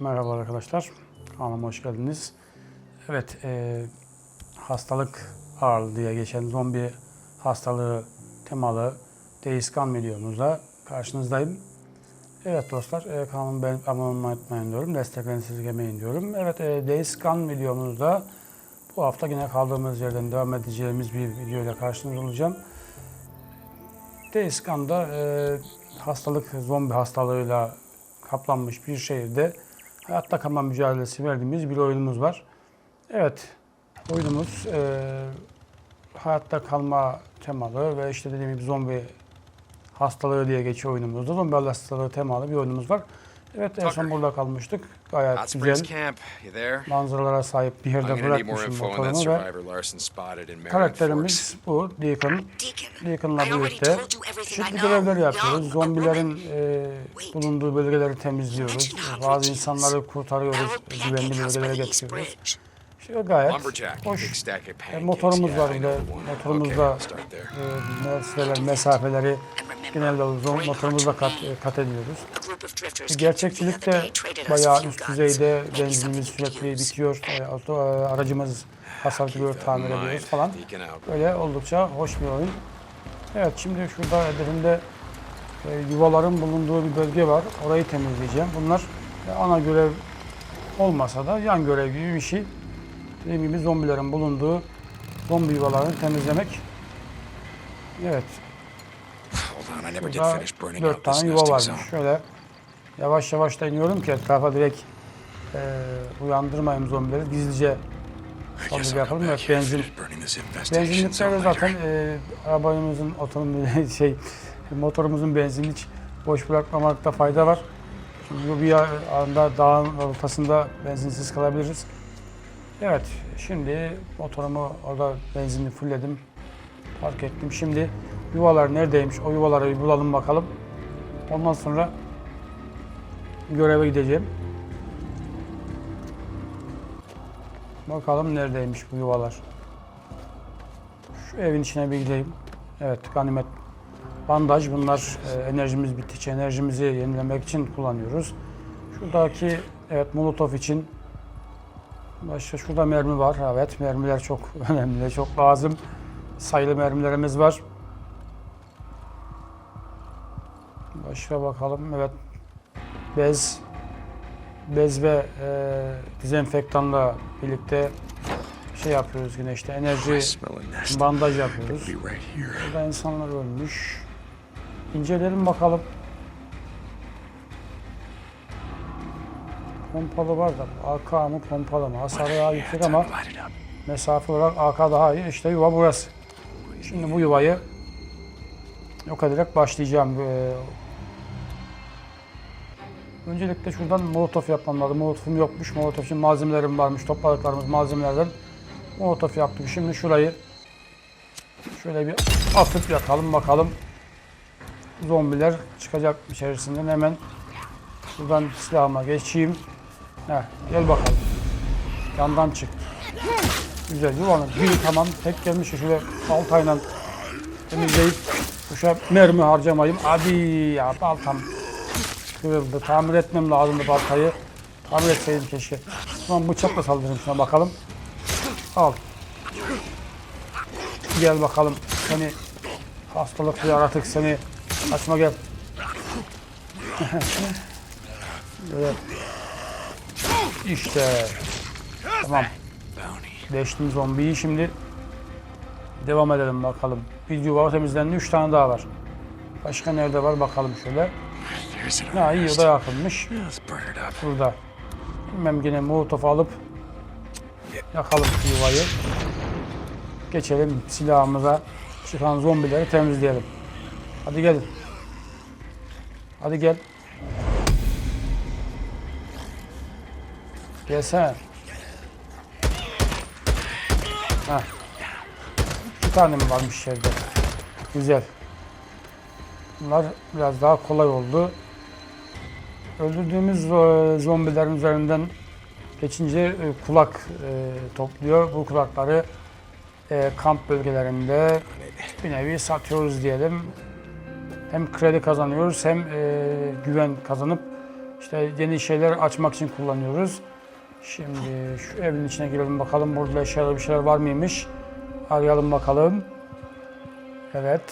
Merhaba arkadaşlar. Kanalıma hoş geldiniz. Evet, e, hastalık ağırlığı diye geçen zombi hastalığı temalı Deiskan videomuzda karşınızdayım. Evet dostlar, e, kanalıma beğenip abone olmayı unutmayın diyorum. Desteklerinizi esirgemeyin diyorum. Evet, e, Deiskan videomuzda bu hafta yine kaldığımız yerden devam edeceğimiz bir video ile karşınızda olacağım. Deiskan'da e, hastalık, zombi hastalığıyla kaplanmış bir şehirde hayatta kalma mücadelesi verdiğimiz bir oyunumuz var. Evet, oyunumuz e, hayatta kalma temalı ve işte dediğim gibi zombi hastalığı diye geçiyor oyunumuzda. Zombi hastalığı temalı bir oyunumuz var. Evet, en son burada kalmıştık. Gayet güzel manzaralara sahip bir yerde bırakmışım motorumu ve karakterimiz bu Deacon. Deacon, Deacon'la birlikte çeşitli görevler yapıyoruz. Zombilerin e, bulunduğu bölgeleri temizliyoruz. Bazı insanları kurtarıyoruz, güvenli bölgelere getiriyoruz. İşte gayet hoş. E, motorumuz var one. Motorumuzda e, mesafeler, mesafeleri genelde uzun. Motorumuzda kat, e, kat ediyoruz. Gerçekçilik de bayağı üst düzeyde. Benzinimiz sürekli bitiyor. E, auto- e, aracımız hasar görüyor, tamir ediyoruz falan. Böyle oldukça hoş bir oyun. Evet şimdi şurada hedefimde yuvaların bulunduğu bir bölge var. Orayı temizleyeceğim. Bunlar ana görev olmasa da yan görev gibi bir şey. Dediğim gibi zombilerin bulunduğu zombi yuvalarını temizlemek. Evet. Hold on, I never did Burada finish burning dört tane yuva varmış. Şöyle yavaş yavaş da iniyorum ki etrafa direkt e, uyandırmayayım zombileri. Gizlice I guess saldırı I'll come yapalım. and benzin Benzinliklerde zaten e, arabamızın, otomobil şey, motorumuzun benzinini hiç boş bırakmamakta fayda var. Çünkü bir anda dağın ortasında benzinsiz kalabiliriz. Evet, şimdi motorumu orada benzinli fullledim. Park ettim. Şimdi yuvalar neredeymiş? O yuvaları bir bulalım bakalım. Ondan sonra göreve gideceğim. Bakalım neredeymiş bu yuvalar. Şu evin içine bir gideyim. Evet, ganimet bandaj. Bunlar e, enerjimiz bittikçe enerjimizi yenilemek için kullanıyoruz. Şuradaki evet molotof için başka şurada mermi var. Evet, mermiler çok önemli, çok lazım. Sayılı mermilerimiz var. Başka bakalım. Evet. Bez bez ve e, dezenfektanla birlikte şey yapıyoruz yine işte enerji bandaj yapıyoruz. Burada insanlar ölmüş. İnceleyelim bakalım. Pompalı var da AK mı pompalı mı? Hasarı daha yüksek ama mesafe olarak AK daha iyi. İşte yuva burası. Şimdi bu yuvayı yok ederek başlayacağım. Ee, öncelikle şuradan molotof yapmam lazım. Molotofum yokmuş. Molotof için malzemelerim varmış. Topladıklarımız malzemelerden molotof yaptım. Şimdi şurayı şöyle bir atıp yakalım bakalım. Zombiler çıkacak içerisinden hemen buradan silahıma geçeyim. Heh, gel bakalım. Yandan çık. Güzel yuvanın biri tamam. Tek gelmiş şöyle baltayla temizleyip kuşa mermi harcamayayım. Abi ya baltam kırıldı. Tamir etmem lazımdı baltayı. Tamir etseydim keşke. Tamam bıçakla saldırayım şuna bakalım. Al. Gel bakalım. Seni hastalıklı yaratık seni. Kaçma gel. Böyle. İşte. Tamam. Deştim zombiyi şimdi devam edelim bakalım. Bir yuva temizlendi. Üç tane daha var. Başka nerede var bakalım şöyle. Ha iyi o da up. Burada. Bilmem yine molotof alıp yakalım şu yuvayı. Geçelim silahımıza. Çıkan zombileri temizleyelim. Hadi gelin. Hadi gel. Gelsene. Heh. İki tane mi varmış içeride? Güzel. Bunlar biraz daha kolay oldu. Öldürdüğümüz e, zombilerin üzerinden geçince e, kulak e, topluyor. Bu kulakları kamp bölgelerinde bir nevi satıyoruz diyelim. Hem kredi kazanıyoruz hem güven kazanıp işte yeni şeyler açmak için kullanıyoruz. Şimdi şu evin içine girelim bakalım burada eşyalar bir şeyler var mıymış. Arayalım bakalım. Evet.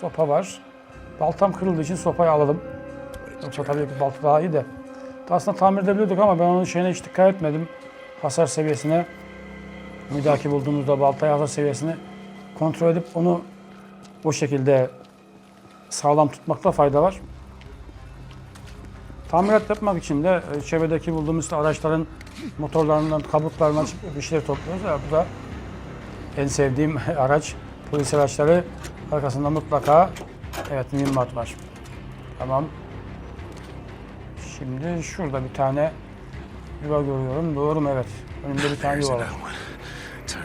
Sopa var. Baltam kırıldığı için sopayı alalım. Yoksa tabii ki balta daha iyi de. Aslında tamir edebiliyorduk ama ben onun şeyine hiç dikkat etmedim. Hasar seviyesine. Bir dahaki bulduğumuzda baltayı hasar seviyesini kontrol edip onu o şekilde sağlam tutmakta fayda var. Tamirat yapmak için de e, çevredeki bulduğumuz araçların motorlarından, kabuklarından çıkıp bir şeyler topluyoruz. Ya, bu da en sevdiğim araç. Polis araçları arkasında mutlaka evet mühimmat var. Tamam. Şimdi şurada bir tane yuva görüyorum. Doğru mu? Evet. Önümde bir tane yuva var.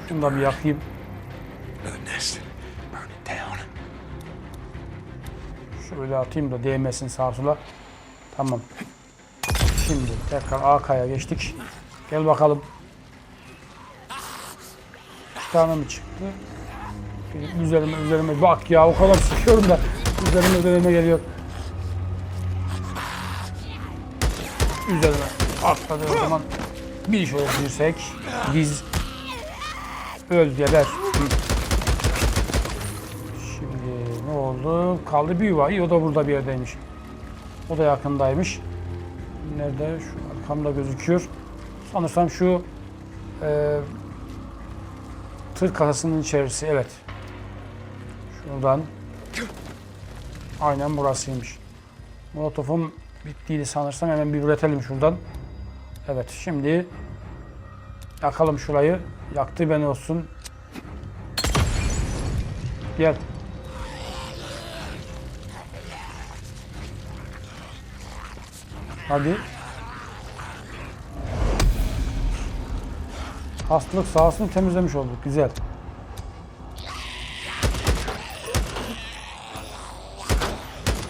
Bunu da bir yakayım. Şöyle atayım da değmesin sağa sola. Tamam. Şimdi tekrar AK'ya geçtik. Gel bakalım. Bir tane mi çıktı? Üzerime üzerime bak ya o kadar sıkıyorum da üzerime üzerime geliyor. Üzerime atladı zaman bir şöyle dirsek diz öl geber. Şimdi ne oldu? Kaldı bir yuva. O da burada bir yerdeymiş. O da yakındaymış. Nerede? Şu arkamda gözüküyor. Sanırsam şu e, tır kasasının içerisi. Evet. Şuradan. Aynen burasıymış. Molotofum bittiydi sanırsam. Hemen bir üretelim şuradan. Evet şimdi yakalım şurayı. Yaktı beni olsun. Gel. Hadi. Hastalık sahasını temizlemiş olduk. Güzel.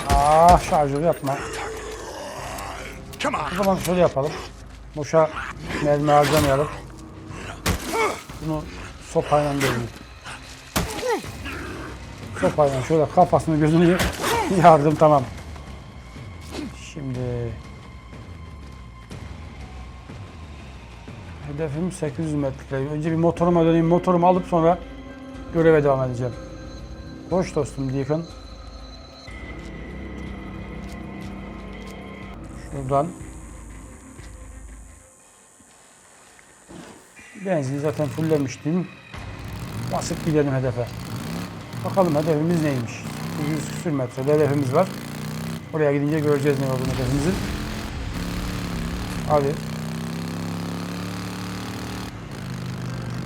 Ah şarjör yapma. O zaman şöyle yapalım. Boşa mermi harcamayalım. Bunu sopayla döveyim. Sopayla şöyle kafasını gözünü yardım tamam. Şimdi hedefim 800 metre. Önce bir motoruma döneyim. Motorumu alıp sonra göreve devam edeceğim. Hoş dostum Deacon. Şuradan Benzin zaten fullemiştim. Basıp gidelim hedefe. Bakalım hedefimiz neymiş. 100 küsür metrede hedefimiz var. Oraya gidince göreceğiz ne olduğunu hedefimizin. Hadi.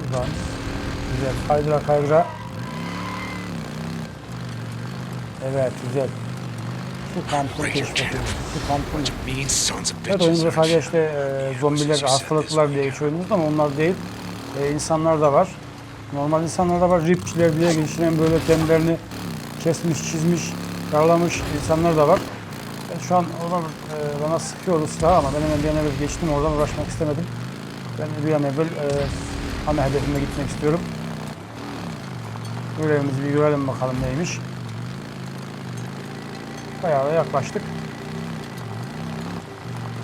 Buradan. Güzel. Kaydıra kaydıra. Evet güzel. Evet bitches. oyunumuzda sadece işte e, zombiler, hastalıklar diye geçiyor oyunumuzda ama onlar değil. E, insanlar da var. Normal insanlar da var. Ripçiler diye geçinen böyle kendilerini kesmiş, çizmiş, yaralamış insanlar da var. Ben şu an oradan e, bana sıkıyordu silahı ama ben hemen bir an evvel geçtim oradan uğraşmak istemedim. Ben bir an evvel e, ana hedefime gitmek istiyorum. Görevimizi bir görelim bakalım neymiş. Bayağı da yaklaştık.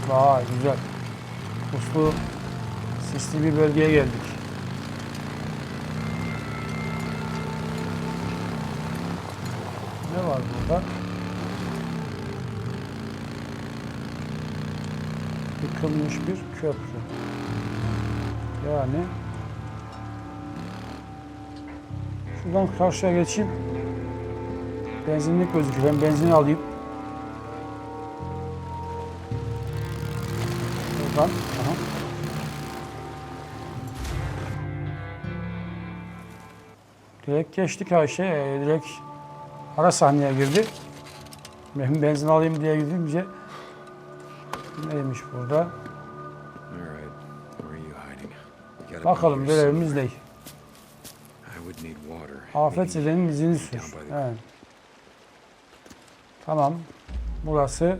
Vay güzel. Puslu sisli bir bölgeye geldik. Ne var burada? Yıkılmış bir köprü. Yani şuradan karşıya geçeyim. Benzinlik gözüküyor. Ben benzini alayım. Buradan. Aha. Direkt geçtik her şey. e, Direkt ara sahneye girdi. Ben benzin alayım diye gidince neymiş burada? Bakalım görevimiz ne? Afet Maybe zedenin izini sür. Evet. Tamam. Burası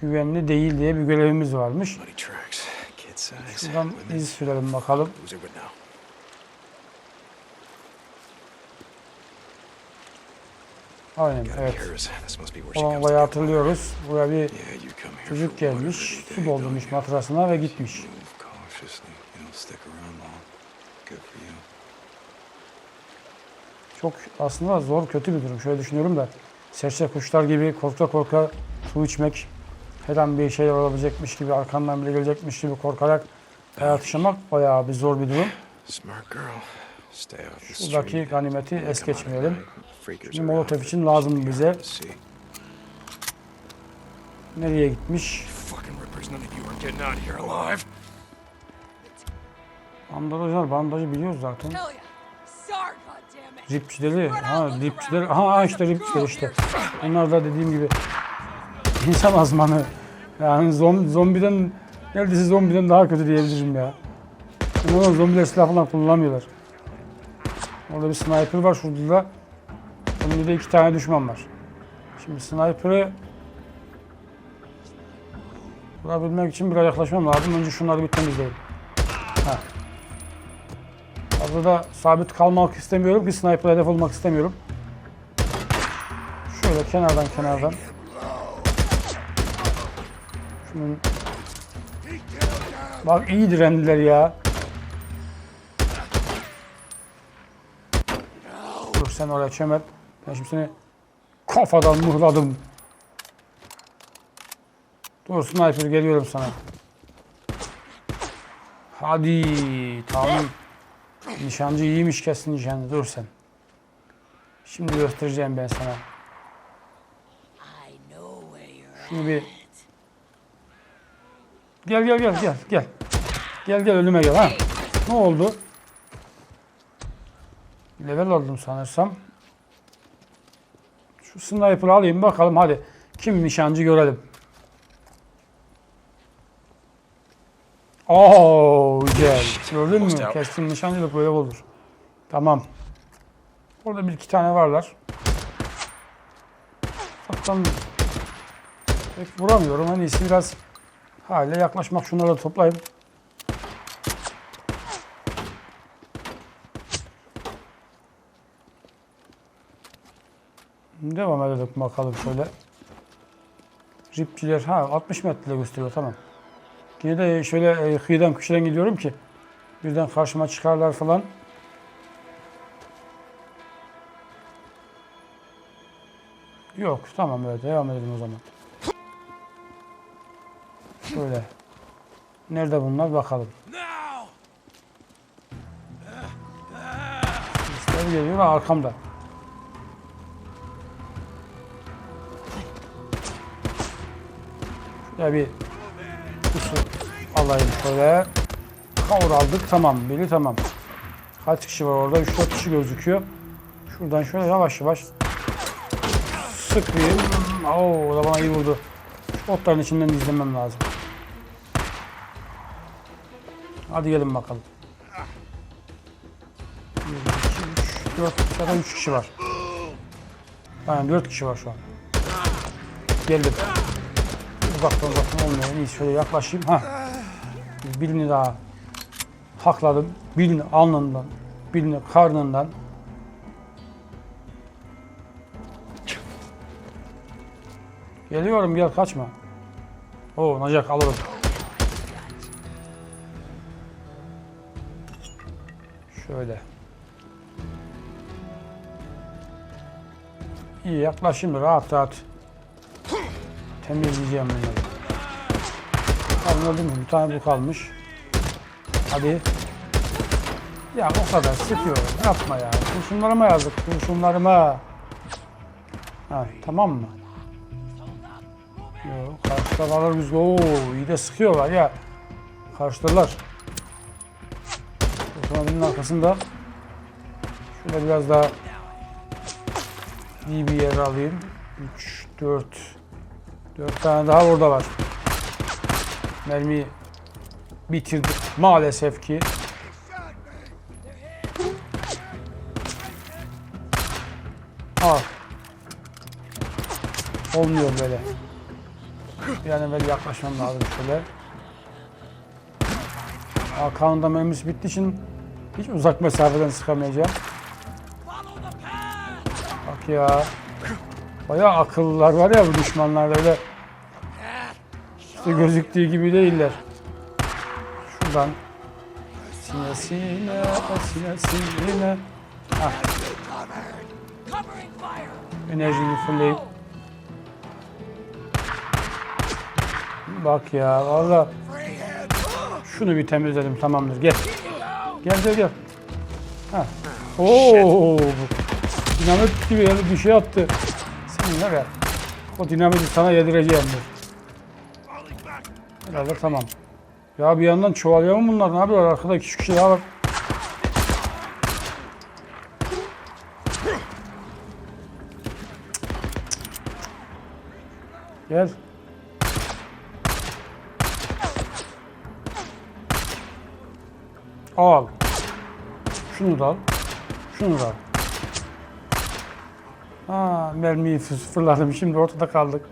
güvenli değil diye bir görevimiz varmış. Size. Şuradan iz sürelim bakalım. Aynen evet. Olan olayı hatırlıyoruz. Buraya bir çocuk gelmiş. Su doldurmuş matrasına ve gitmiş. Çok aslında zor, kötü bir durum. Şöyle düşünüyorum da serçe kuşlar gibi korka korka su içmek, her an bir şey olabilecekmiş gibi, arkandan biri gelecekmiş gibi korkarak hayat yaşamak bayağı bir zor bir durum. Şuradaki ganimeti es geçmeyelim. Şimdi Molotov için lazım bize. Nereye gitmiş? Bandajlar, bandajı biliyoruz zaten. Ripçileri, ha ripçileri, ha işte ripçiler işte. Onlar da dediğim gibi insan azmanı. Yani zom, zombiden, neredeyse zombiden daha kötü diyebilirim ya. Ondan zombiler silah falan kullanamıyorlar. Orada bir sniper var şurada da. Şimdi de iki tane düşman var. Şimdi sniper'ı vurabilmek için biraz yaklaşmam lazım. Önce şunları bir temizleyelim. Ha. Fazla da sabit kalmak istemiyorum ki sniper hedef olmak istemiyorum. Şöyle kenardan kenardan. Bak iyi direndiler ya. Dur sen oraya çömel. Ben şimdi seni kafadan mıhladım. Dur sniper geliyorum sana. Hadi tamam. Nişancı iyiymiş kesin nişancı. Dur sen. Şimdi göstereceğim ben sana. Şunu bir... Gel gel gel gel gel. Gel gel önüme gel ha. Ne oldu? Level aldım sanırsam. Şu sniper'ı alayım bakalım hadi. Kim nişancı görelim. Oo güzel. Gördün mü? Keskin nişancılık böyle olur. Tamam. Orada bir iki tane varlar. Ufaktan pek vuramıyorum. İyisi biraz hale yaklaşmak. Şunları da toplayayım. Devam edelim bakalım şöyle. Ripçiler ha 60 metre gösteriyor tamam. Yine de şöyle e, kıyıdan köşeden gidiyorum ki birden karşıma çıkarlar falan. Yok tamam öyle devam edelim o zaman. Şöyle. Nerede bunlar bakalım. Sesler geliyor arkamda. Şöyle bir pusu alayım şöyle. Kavur aldık tamam biri tamam. Kaç kişi var orada? 3-4 kişi gözüküyor. Şuradan şöyle yavaş yavaş sıkayım. Oo, o da bana iyi vurdu. Şu otların içinden izlemem lazım. Hadi gelin bakalım. 1, 2, 3, 4, zaten 3 kişi var. Aynen 4 kişi var şu an. Geldim. Uzaktan uzaktan olmuyor. İyisi şöyle yaklaşayım. Ha. Birini daha hakladım. Birini alnından, birini karnından. Geliyorum gel kaçma. Oo Nacak alırım. Şöyle. İyi yaklaşayım rahat rahat. Temizleyeceğim bunları. Anladın mı? Bir tane bu kalmış. Hadi. Ya o kadar sıkıyorum. Yapma ya. Kurşunlarıma yazık. Kurşunlarıma. Ha, tamam mı? Yok. Karşıda kalır biz. Oo, iyi de sıkıyorlar ya. Karşıdalar. Otomobilin arkasında. Şöyle biraz daha iyi bir yer alayım. 3, 4, 4 tane daha orada var. Mermiyi bitirdik maalesef ki. Al. Olmuyor böyle. Bir an evvel yaklaşmam lazım şöyle. Hakan'ın mermisi bittiği için hiç uzak mesafeden sıkamayacağım. Bak ya. Bayağı akıllılar var ya bu düşmanlar öyle işte gözüktüğü gibi değiller. Şuradan sinesine sinesine Hah, Covering fire. enerjimi fullleyip Bak ya valla şunu bir temizledim tamamdır gel. Gel gel gel. Ha. Oo. Dinamit gibi yani bir şey attı. Senin ne be? O dinamiti sana yedireceğim dur. Herhalde tamam. Ya bir yandan çoğalıyor mu bunlar? Ne yapıyorlar? Arkada iki kişi daha var. Gel. Al. Şunu da al. Şunu da al. Ha, mermiyi fı- fırladım. Şimdi ortada kaldık.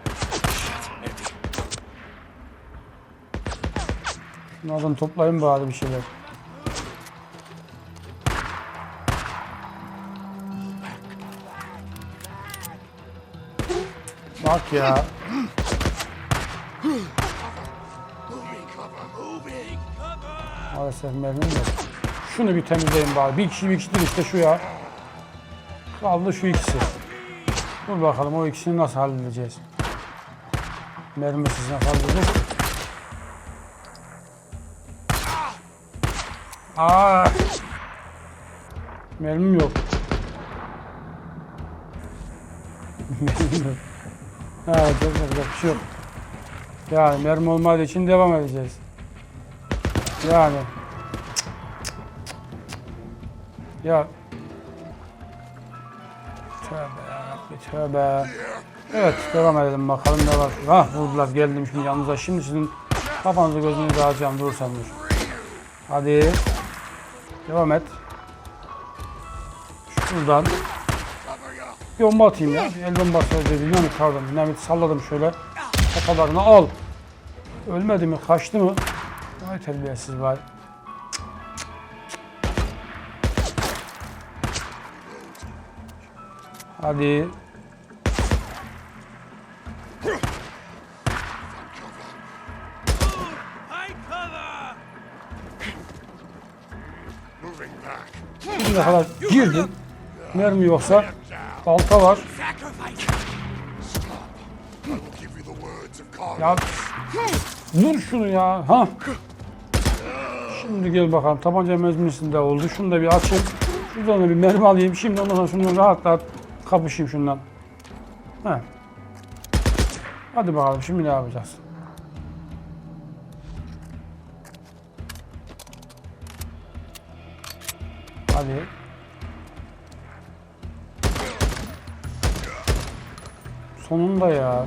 Şunlardan toplayayım bari bir şeyler. Bak ya. Maalesef mermim yok. Şunu bir temizleyin bari. Bir kişi bir kişidir işte şu ya. Kaldı şu ikisi. Dur bakalım o ikisini nasıl halledeceğiz. Mermisiz nasıl halledeceğiz? Aa! Mermim yok. Mermim yok. Ha, çok yapacak bir şey. Yani mermi olmadığı için devam edeceğiz. Yani. Ya. Tövbe yarabbim tövbe. Evet devam edelim bakalım ne var. Hah vurdular geldim şimdi yanınıza. Şimdi sizin kafanızı gözünüzü alacağım durursan dur. Hadi. Devam et. Şuradan. Bir bomba atayım ya. Bir el bombası öyle dinamit pardon. Dinamit salladım şöyle. Kafalarını al. Ölmedi mi? Kaçtı mı? Vay terbiyesiz vay. Hadi. Şimdiye kadar girdin. Mermi yoksa balta var. Ya vur şunu ya. Ha. Şimdi gel bakalım. Tabanca mezmisinde oldu. Şunu da bir açayım. Şuradan da bir mermi alayım. Şimdi ondan sonra şunu rahat rahat kapışayım şundan. Ha. Hadi bakalım şimdi ne yapacağız? Hadi. Sonunda ya.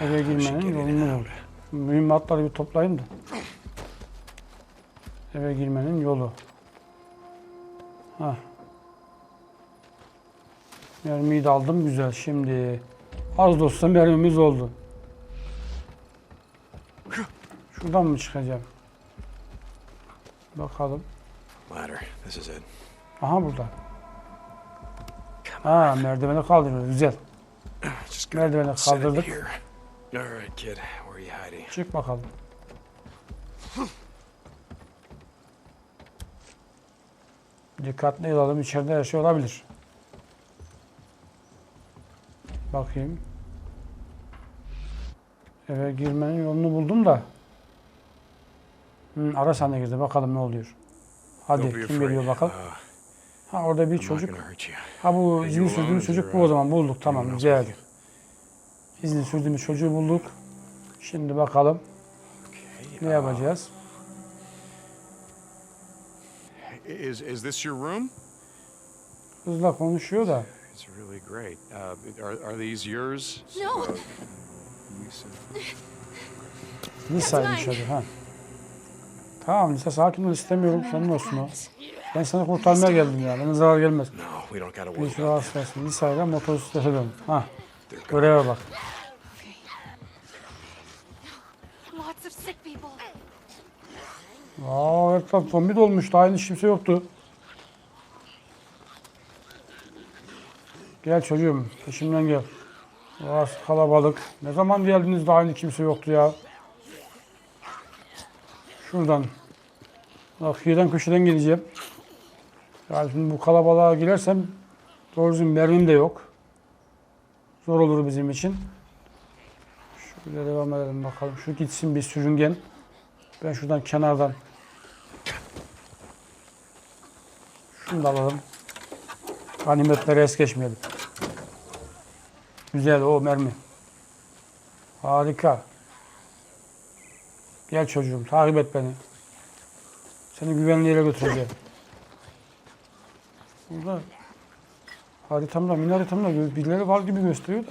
Eve girmenin yolunu bul. Mühimmatları bir toplayayım da. Eve girmenin yolu. Hah. Mermiyi de aldım güzel. Şimdi az olsa mermimiz oldu. Şuradan mı çıkacağım? Bakalım. Ladder. This is it. Aha burada. Ha merdiveni kaldırıyoruz. Güzel. Merdiveni kaldırdık. here. All right, kid. Where are you hiding? Çık bakalım. Dikkatli olalım. İçeride her şey olabilir. Bakayım. Eve girmenin yolunu buldum da. Hı, ara sahne girdi. Bakalım ne oluyor. Hadi kim geliyor bakalım. Uh, Ha orada bir çocuk. Ha bu izini sürdüğümüz çocuk bu o uh, zaman bulduk. Tamam anyone else güzel. İzni sürdüğümüz çocuğu bulduk. Şimdi bakalım ne uh, yapacağız. Is is this your room? Kızla konuşuyor da. It's really great. Uh, are are these yours? No. Uh, Lisa? Lisa'ymış adı ha. Tamam Lisa sakin ol istemiyorum senin olsun o. Ben seni kurtarmaya geldim ya. Bana zarar gelmez. No, we don't gotta Bir sürü about that. hastası. Lisa ile motosiklete dön. Ha göreve bak. Lots of sick people. Aa etraf zombi dolmuştu. Aynı hiç kimse yoktu. Gel çocuğum. Peşimden gel. Burası kalabalık. Ne zaman geldiniz de aynı kimse yoktu ya. Şuradan. Bak kıyıdan köşeden gideceğim. Yani şimdi bu kalabalığa girersem doğru düzgün mermim de yok. Zor olur bizim için. Şöyle devam edelim bakalım. Şu gitsin bir sürüngen. Ben şuradan kenardan şunu da alalım. Ganimetleri es geçmeyelim. Güzel o mermi. Harika. Gel çocuğum takip et beni. Seni güvenli yere götüreceğim. Burada haritamda, mini haritamda birileri var gibi gösteriyor da.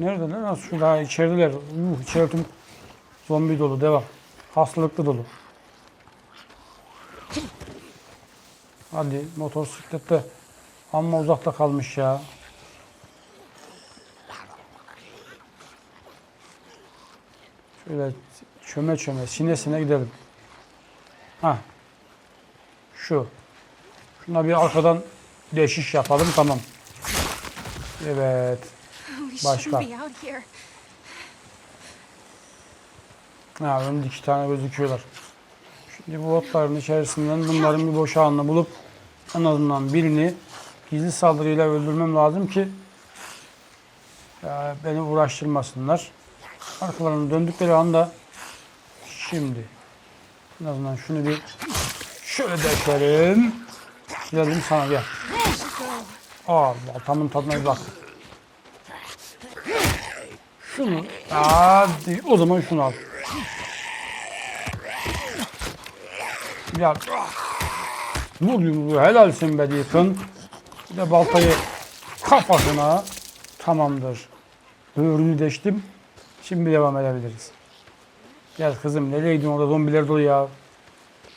Neredeler? Nasıl şurada içerideler. Yuh, içeri tüm zombi dolu. Devam. Hastalıklı dolu. Hadi motosiklette amma uzakta kalmış ya. Şöyle çöme çöme sinesine gidelim. Ha. Şu. Şuna bir arkadan deşiş yapalım tamam. Evet. Başka. Ha, önümde iki tane gözüküyorlar. Şimdi bu otların içerisinden bunların bir boş anını bulup en azından birini gizli saldırıyla öldürmem lazım ki e, beni uğraştırmasınlar. Arkalarını döndükleri anda şimdi en azından şunu bir şöyle deşelim. Geldim sana gel. Aa, baltamın tadına bir bak. Şunu, hadi o zaman şunu al. Ya oluyor bu? Helalsin be Deacon. Bir de baltayı kafasına tamamdır. Böğrünü deştim. Şimdi devam edebiliriz. Gel kızım nereye gidiyorsun orada zombiler dolu ya.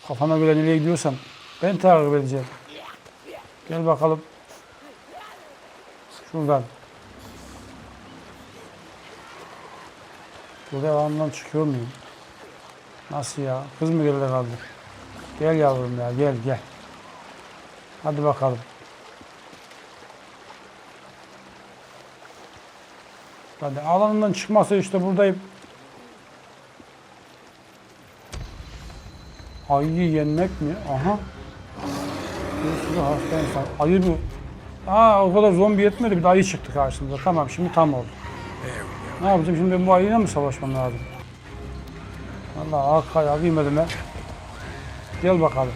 Kafana göre nereye gidiyorsan ben takip edeceğim. Gel bakalım. Şuradan. Bu devamından çıkıyor muyum? Nasıl ya? Kız mı geride kaldı? Gel yavrum ya gel gel. Hadi bakalım. Hadi alanından çıkmasa işte buradayım. Ayıyı yenmek mi? Aha. Bir sürü hasta insan. Ayı bu. Aa o kadar zombi yetmedi bir de ayı çıktı karşımıza. Tamam şimdi tam oldu. Ne yapacağım şimdi ben bu ayıyla mı savaşmam lazım? Allah arkaya alayım elime. Gel bakalım.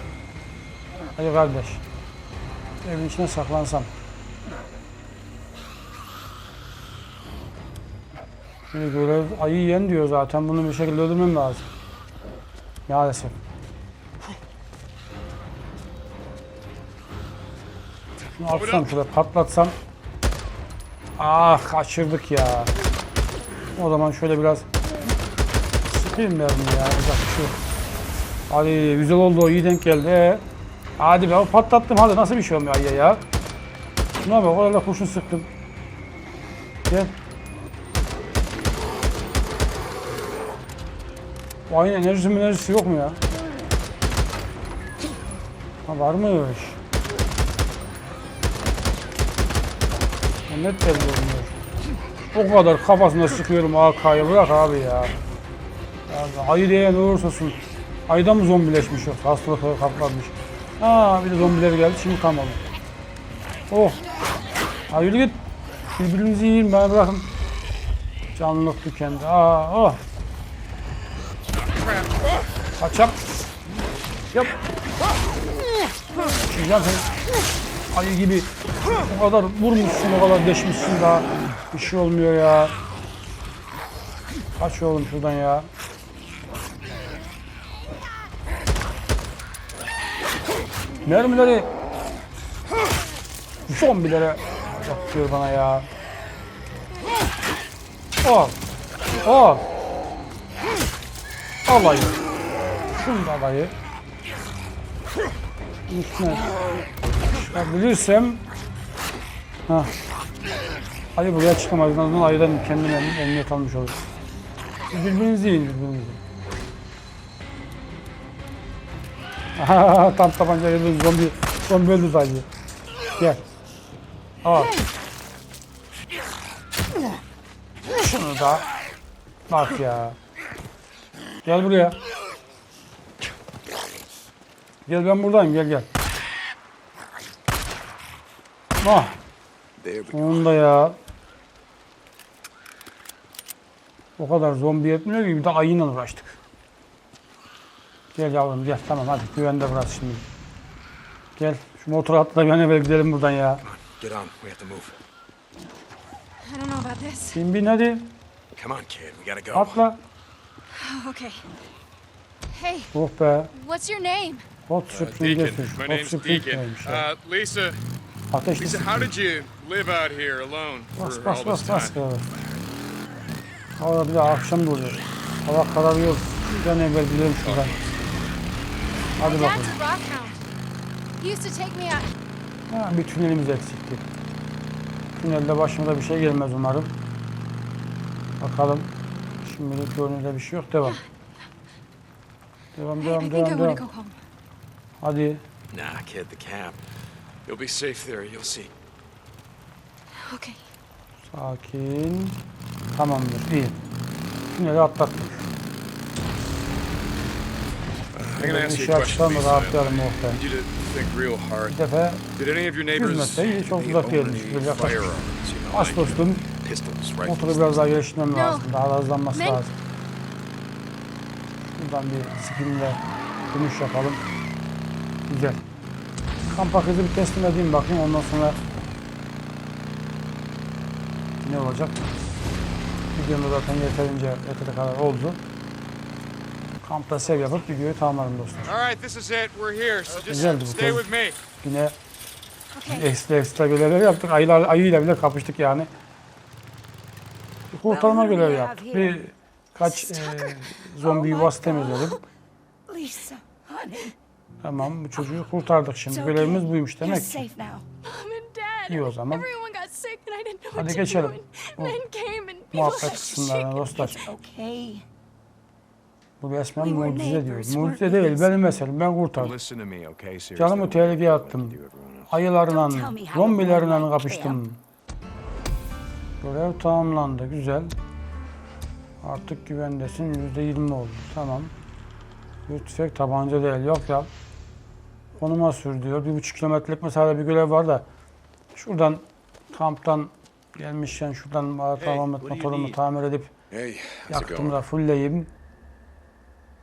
Hadi kardeş. Evin içine saklansam. Şimdi görev ayı yen diyor zaten. Bunu bir şekilde öldürmem lazım. Maalesef. Şunu atsam şöyle patlatsam. Ah kaçırdık ya. O zaman şöyle biraz sıkayım mermi ya. Yapacak bir şey. Hadi güzel oldu iyi denk geldi. Ee, hadi be patlattım hadi nasıl bir şey olmuyor ayıya ya. Şuna bak orada kurşun sıktım. Gel. Bu ayının enerjisi enerjisi yok mu ya? Ha varmış. Net belli olmuyor. O kadar kafasına sıkıyorum AK'yı bırak abi ya. ya ayı diye ne olursa olsun. Ayda mı zombileşmiş yok? Hastalıklara kaplanmış. Aa bir de zombiler geldi şimdi tam oldu. Oh. Ha yürü git. Birbirinizi yiyin bana bırakın. Canlılık tükendi. Aa oh. Kaçak. Yap. Yiyeceğim seni. Ayı gibi. O kadar vurmuşsun, o kadar deşmişsin daha. Bir şey olmuyor ya. Kaç oğlum şuradan ya. Mermileri zombilere yapıyor bana ya. Al. Al alayı. Şunu da alayı. Gitme. Ya bilirsem... Hah. Hadi buraya çıkamadığından sonra ayıdan kendime emniyet almış olur. Birbirinizi yiyin birbirinizi. Tam tabanca yedi zombi. Zombi öldü sadece. Gel. Al. Şunu da. Bak ya. Gel buraya. Gel ben buradayım gel gel. Ah There we go. onu da ya. O kadar zombi yetmiyor ki bir de ayıyla uğraştık. Gel yavrum gel tamam hadi güvende burası şimdi. Gel şu motora atla ben evvel gidelim buradan ya. Get on. We have to move. I don't know about this. Bin bin hadi Come on, kid. We gotta go. atla. Oh, okay. Hey, Oh be. what's your name? Hot Uh, getir. My name's Deacon. ya? Uh, Lisa, Ateşli Lisa, how did you live out here alone Bas for bas all bas this bas. time? ya. Hava bir de akşam da oluyor. Hava kararıyor. Bir an evvel gidelim şuradan. Hadi Dad's bakalım. a rockhound. He used to take me out. Ha, bir tünelimiz eksikti. Tünelde başımıza bir şey gelmez umarım. Bakalım. Şimdilik görünürde bir şey yok. Devam. Devam devam devam devam. Hadi. Nah, kid, the camp. You'll be safe there. You'll see. Okay. Sakin. Tamamdır. İyi. Tüneli atlattık. I'm gonna ask you İşi a açıktan question, da rahatlayalım I muhtemelen. need you to think real hard. Bir defa Did any of your neighbors Üzmese iyi, çok uzak değilmiş. like dostum. Pistols, Motoru biraz daha geliştirmem No. lazım. Daha da hızlanması Men- lazım. Buradan bir spinle dönüş yapalım. Güzel. Kamp paketi bir teslim edeyim bakayım ondan sonra ne olacak? Videomda zaten yeterince yeteri kadar oldu. Kampta sev yapıp videoyu tamamlarım dostlar. All right, this is it. We're here, so just Güzeldi bu stay with me. Yine Okay. ekstra ekstra görevler yaptık. Ayılar, ayıyla bile kapıştık yani. Kurtarma görevi yaptık. Bir kaç e, zombi Oh yuvası temizledim. Tamam bu çocuğu kurtardık şimdi. it's Görevimiz okay. buymuş demek ki. İyi o zaman. Everyone got sick and I didn't know Hadi what to geçelim. do. Bu Muhabbet kısımlarına dostlar. Bu resmen mucize diyor. Mucize değil benim meselem. Ben kurtardım. Canımı tehlikeye attım. Ayılarla, zombilerle kapıştım. Görev tamamlandı. Güzel. Artık güvendesin. Yüzde yirmi oldu. Tamam. Bir tüfek tabanca değil. Yok ya. Konuma sür diyor. Bir buçuk kilometrelik mesafede bir görev var da. Şuradan kamptan gelmişken şuradan tamam what do you motorumu tamir edip Hey, yaktım da fullleyeyim.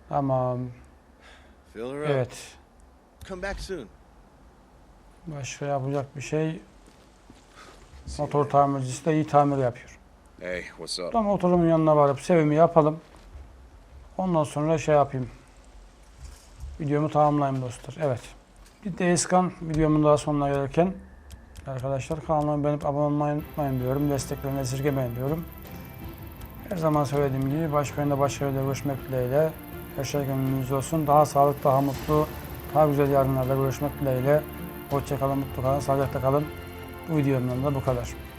Tamam. Fill her up. Evet. Come back soon. Başka yapacak bir şey. Motor tamircisi de iyi tamir yapıyor. Hey, what's up? Tam motorumun yanına varıp sevimi yapalım. Ondan sonra şey yapayım. Videomu tamamlayayım dostlar. Evet. Bir de Eskan videomun daha sonuna gelirken arkadaşlar kanalıma beğenip abone olmayı unutmayın diyorum. Desteklerini esirgemeyin diyorum. Her zaman söylediğim gibi başka yönde yerde görüşmek dileğiyle. Her şey gönlünüzde olsun. Daha sağlıklı, daha mutlu, daha güzel yarınlarda görüşmek dileğiyle. Hoşçakalın, mutlu kalın, sağlıcakla kalın. Videomdan da bu kadar.